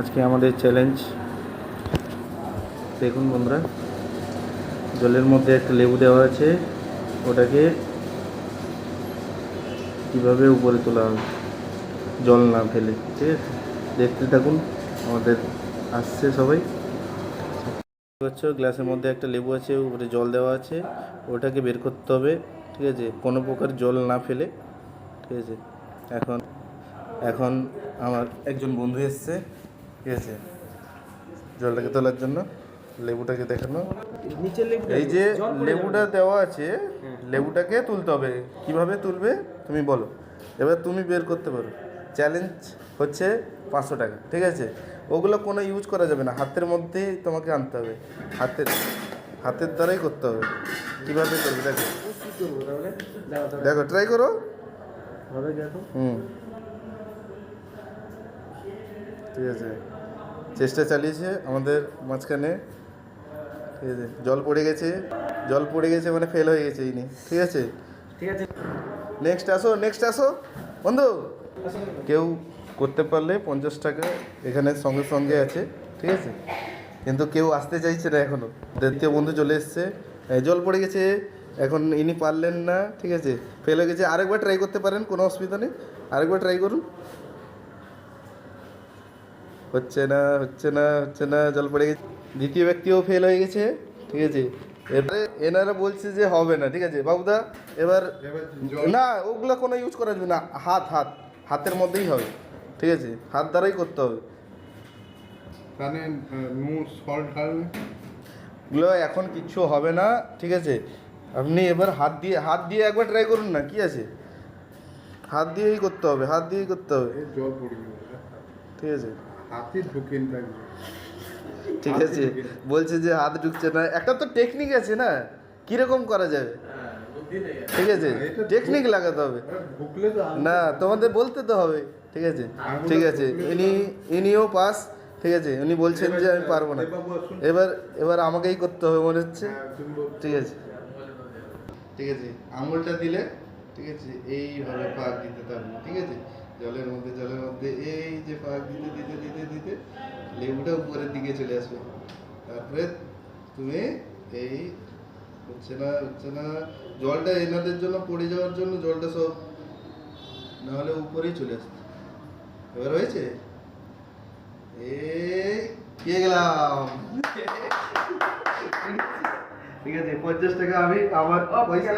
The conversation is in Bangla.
আজকে আমাদের চ্যালেঞ্জ দেখুন বন্ধুরা, জলের মধ্যে একটা লেবু দেওয়া আছে, ওটাকে কীভাবে উপরে তোলা হবে? জল না ফেলে, ঠিক আছে? দেখতে থাকুন, আমাদের আসছে সবাই। হচ্ছে গ্লাসের মধ্যে একটা লেবু আছে, উপরে জল দেওয়া আছে, ওটাকে বের করতে হবে, ঠিক আছে? কোনো প্রকার জল না ফেলে, ঠিক আছে? এখন এখন আমার একজন বন্ধু এসছে ঠিক আছে? জলটাকে তোলার জন্য লেবুটাকে দেখানো। এই যে লেবুটা দেওয়া আছে লেবুটাকে তুলতে হবে। কীভাবে তুলবে? তুমি বলো। এবার তুমি বের করতে পারো। চ্যালেঞ্জ হচ্ছে পাঁচশো টাকা ঠিক আছে? ওগুলো কোনো ইউজ করা যাবে না। হাতের মধ্যেই তোমাকে আনতে হবে। হাতের হাতের দ্বারাই করতে হবে। কীভাবে করবে? দেখো। দেখো ট্রাই করো। হুম। ঠিক আছে। চেষ্টা চালিয়েছে আমাদের মাঝখানে। ঠিক আছে জল পড়ে গেছে। জল পড়ে গেছে মানে ফেল হয়ে গেছে ইনি। ঠিক আছে? ঠিক আছে। নেক্সট আসো নেক্সট আসো। বন্ধু কেউ করতে পারলে পঞ্চাশ টাকা এখানে সঙ্গে সঙ্গে আছে। ঠিক আছে? কিন্তু কেউ আসতে চাইছে না এখনও দ্বিতীয় বন্ধু চলে এসছে। জল পড়ে গেছে। এখন ইনি পারলেন না। ঠিক আছে? ফেল হয়ে গেছে। আরেকবার ট্রাই করতে পারেন কোনো অসুবিধা নেই। আরেকবার ট্রাই করুন। হচ্ছে না হচ্ছে না হচ্ছে না জল পড়ে গেছে। দ্বিতীয় ব্যক্তিও ফেল হয়ে গেছে ঠিক আছে? এবারে এনারা বলছে যে হবে না ঠিক আছে? বাবুদা এবার না ওগুলো কোনো ইউজ করা যাবে না। হাত হাত হাতের মধ্যেই হবে ঠিক আছে? হাত দ্বারাই করতে হবে। ওগুলো এখন কিচ্ছু হবে না ঠিক আছে? আপনি এবার হাত দিয়ে হাত দিয়ে একবার ট্রাই করুন না কি আছে? হাত দিয়েই করতে হবে হাত দিয়েই করতে হবে। জল পড়ে ঠিক আছে? হাতে থাকবে ঠিক আছে। বলছে যে হাত ঢুকছে না। একটা তো টেকনিক আছে না? কীরকম করা যাবে? ঠিক আছে। টেকনিক লাগাতে হবে। না তোমাদের বলতে তো হবে। ঠিক আছে। ঠিক আছে। ইনি ইনিও পাস। ঠিক আছে। উনি বলছেন যে আমি পারব না। এবার এবার আমাকেই করতে হবে মনে হচ্ছে। হ্যাঁ। ঠিক আছে। ঠিক আছে। আঙুলটা দিলে ঠিক আছে এইভাবে পাক দিতে থাকব। ঠিক আছে। জলের মধ্যে জলের মধ্যে এই যে পাক দিতে দিতে দিতে দিতে লেবুটা উপরের দিকে চলে আসবে। তারপরে তুমি এই হচ্ছে না হচ্ছে না জলটা এনাদের জন্য পড়ে যাওয়ার জন্য জলটা সব নাহলে উপরেই চলে আসতো এবার হয়েছে? এই পেয়ে গেলাম। ঠিক আছে পঞ্চাশ টাকা আমি আমার পয়সা।